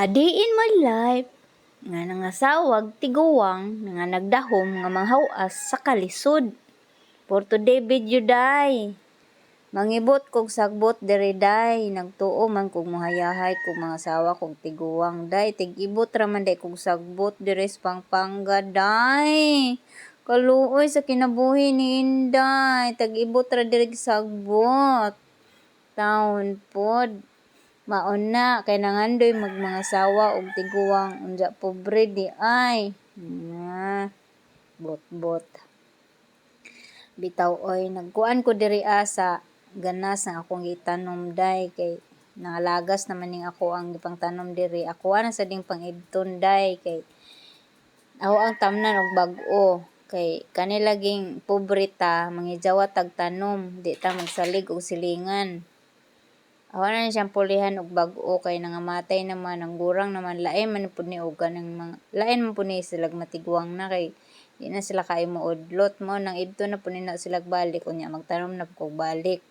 A day in my life nga nangasawag tiguwang nga nagdahom nga manghawas sa kalisod. For today video day. Mangibot kog sagbot diri day nagtuo man kog mohayahay kog mga sawa kog tiguwang day tigibot ra man day kog sagbot diri sa Pampanga day. Kaluoy sa kinabuhi ni Inday tagibot ra diri sagbot. Taon pod maon na kay nangandoy mag mga sawa og tiguwang unja pobre di ay nga bot bot bitaw oy nagkuan ko diri asa ganas nga akong gitanom day kay nangalagas naman ning ako ang gipang tanom diri. Ako na sa ding pangidton day kay ako ang tamnan og bag-o kay kanilaging pobre ta mangijawa tag tanom di ta magsalig og silingan Awa na siyang pulihan og bag-o kay nangamatay naman ang gurang naman lain man pud ni og kanang mga lain man pud ni sila matigwang na kay di na sila kay mo udlot mo nang idto na pud na sila balik unya magtanom na kog balik.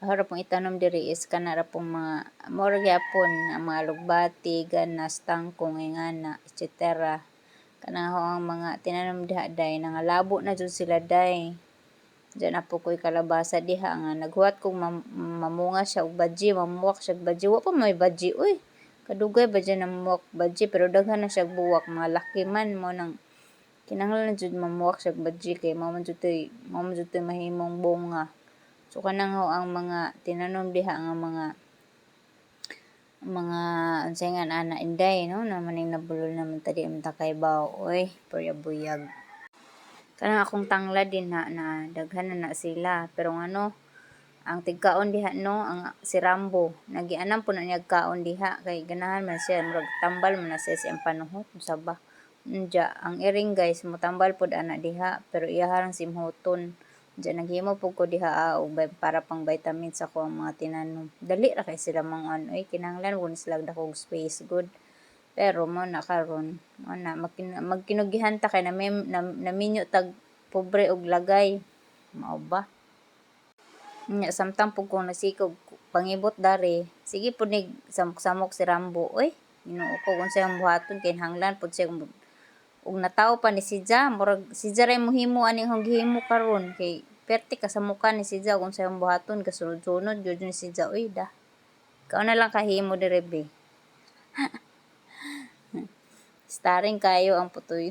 Ako ra pong itanom diri is kana ra pong mga more gyapon ang mga lugbati, ganas, tangkong, ingana, etc. Kana ho ang mga tinanom diha day nangalabo na jud sila day. Diyan na po ko'y kalabasa diha nga naghuwat kong mam- mamunga siya og badji, mamuwak siya badji. Wa pa may badji, uy. Kadugay ba dyan mamuwak badji pero daghan na siya buwak mga laki man mo nang kinahanglan na jud mamuwak siya badji kay mao man jud toy mao man jud toy mahimong bunga. So kanang ho ang mga tinanom diha nga mga mga unsay nga ana inday no na maning nabulol naman tadi man ta kay baw oy puyag kanang akong tangla din na, na daghan na, na sila pero ano ang tigkaon diha no ang si Rambo nagianam po na niya kaon diha kay ganahan man siya murag tambal man na siya siyang panuhot sa Nya, ang iring guys mutambal pod ana diha pero iyaharang simhoton Diyan naghimo po ko diha ah, og para pang vitamins ako ang mga tinanom. Dali ra kay sila mga ano eh kinahanglan kun sila dakog space good. Pero mo na karon mo na magkin- magkinugihan ta kay na, na, naminyo tag pobre og lagay. Mao ba? Nya samtang pug ko nasikog pangibot dari. Sige pud nig samok-samok si Rambo. Oy, Ginoo ko kung sayang buhaton kay hanglan pud siya kung- ug nataw pa ni si Ja murag si Ja ray mohimo ani ang gihimo karon kay perti ka sa mukha ni si Ja kung sayang buhaton kasunod-sunod gyud ni si Ja uy da. Ikaw na lang kahimo dire be. Starring kayo ang putoy.